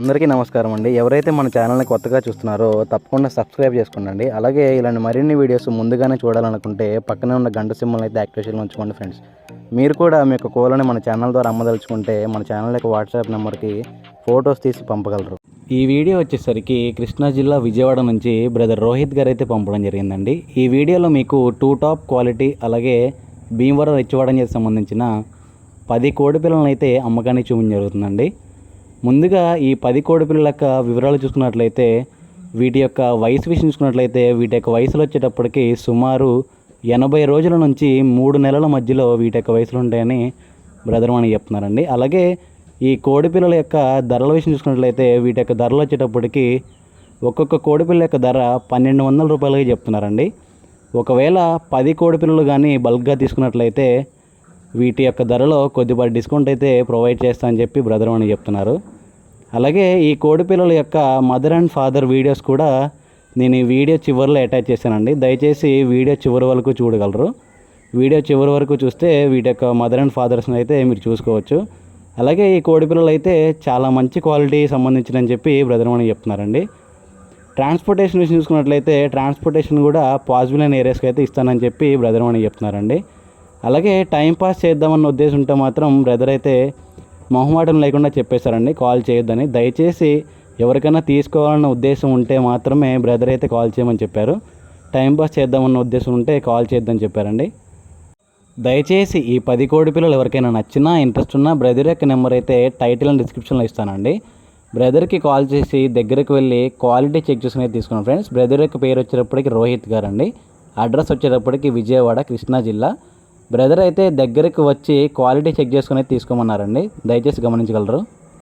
అందరికీ నమస్కారం అండి. ఎవరైతే మన ఛానల్ని కొత్తగా చూస్తున్నారో తప్పకుండా సబ్స్క్రైబ్ చేసుకోండి అలాగే ఇలాంటి మరిన్ని వీడియోస్ ముందుగానే చూడాలనుకుంటే పక్కనే ఉన్న గంట సింబల్ అయితే యాక్టివేషన్లో ఉంచుకోండి ఫ్రెండ్స్. మీరు కూడా మీ యొక్క కోళ్ళని మన ఛానల్ ద్వారా అమ్మదలుచుకుంటే మన ఛానల్ యొక్క వాట్సాప్ నెంబర్కి ఫొటోస్ తీసి పంపగలరు. ఈ వీడియో వచ్చేసరికి కృష్ణా జిల్లా విజయవాడ నుంచి బ్రదర్ రోహిత్ గారు అయితే పంపడం జరిగిందండి. ఈ వీడియోలో మీకు టూ టాప్ క్వాలిటీ అలాగే భీమవరం రిచ్చివాడకి సంబంధించిన పది కోడి పిల్లలను అయితే అమ్మకానికి చూపించడం జరుగుతుందండి. ముందుగా ఈ పది కోడి పిల్లల యొక్క వివరాలు చూసుకున్నట్లయితే వీటి యొక్క వయసు విషయం చూసుకున్నట్లయితే వీటి యొక్క వయసులు వచ్చేటప్పటికి సుమారు ఎనభై రోజుల నుంచి మూడు నెలల మధ్యలో వీటి యొక్క వయసులు ఉంటాయని బ్రదర్ అని చెప్తున్నారండి. అలాగే ఈ కోడి పిల్లల యొక్క ధరల విషయం చూసుకున్నట్లయితే వీటి యొక్క ధరలు వచ్చేటప్పటికి ఒక్కొక్క కోడి పిల్ల యొక్క ధర పన్నెండు వందల రూపాయలుగా చెప్తున్నారండి. ఒకవేళ పది కోడి పిల్లలు కానీ బల్క్గా తీసుకున్నట్లయితే వీటి యొక్క ధరలో కొద్దిపాటి డిస్కౌంట్ అయితే ప్రొవైడ్ చేస్తా అని చెప్పి బ్రదర్ అని చెప్తున్నారు. అలాగే ఈ కోడి పిల్లల యొక్క మదర్ అండ్ ఫాదర్ వీడియోస్ కూడా నేను ఈ వీడియో చివరిలో అటాచ్ చేశానండి. దయచేసి వీడియో చివరి వరకు చూడగలరు. వీడియో చివరి వరకు చూస్తే వీటి యొక్క మదర్ అండ్ ఫాదర్స్ని అయితే మీరు చూసుకోవచ్చు. అలాగే ఈ కోడి పిల్లలు అయితే చాలా మంచి క్వాలిటీ సంబంధించినని చెప్పి బ్రదర్ అని చెప్తున్నారండి. ట్రాన్స్పోర్టేషన్ విషయం చూసుకున్నట్లయితే ట్రాన్స్పోర్టేషన్ కూడా పాజిబుల్ అయిన ఏరియాస్కి అయితే ఇస్తానని చెప్పి బ్రదర్ అని చెప్తున్నారండి. అలాగే టైంపాస్ చేద్దామన్న ఉద్దేశం ఉంటే మాత్రం బ్రదర్ అయితే మొహమాటం లేకుండా చెప్పేశారండి. కాల్ చేయొద్దని. దయచేసి ఎవరికైనా తీసుకోవాలన్న ఉద్దేశం ఉంటే మాత్రమే బ్రదర్ అయితే కాల్ చేయమని చెప్పారు. టైంపాస్ చేద్దామన్న ఉద్దేశం ఉంటే కాల్ చేయొద్దని చెప్పారండి. దయచేసి ఈ పది కోడి పిల్లలు ఎవరికైనా నచ్చినా ఇంట్రెస్ట్ ఉన్నా బ్రదర్ యొక్క నెంబర్ అయితే టైటిల్ అండ్ డిస్క్రిప్షన్లో ఇస్తానండి. బ్రదర్కి కాల్ చేసి దగ్గరికి వెళ్ళి క్వాలిటీ చెక్ చేసుకుని తీసుకున్నాను ఫ్రెండ్స్ బ్రదర్ యొక్క పేరు వచ్చేటప్పటికి రోహిత్ గారండి. అడ్రస్ వచ్చేటప్పటికి విజయవాడ కృష్ణా జిల్లా. బ్రదర్ అయితే దగ్గరకు వచ్చి క్వాలిటీ చెక్ చేసుకుని తీసుకోమన్నారండి. దయచేసి గమనించగలరు.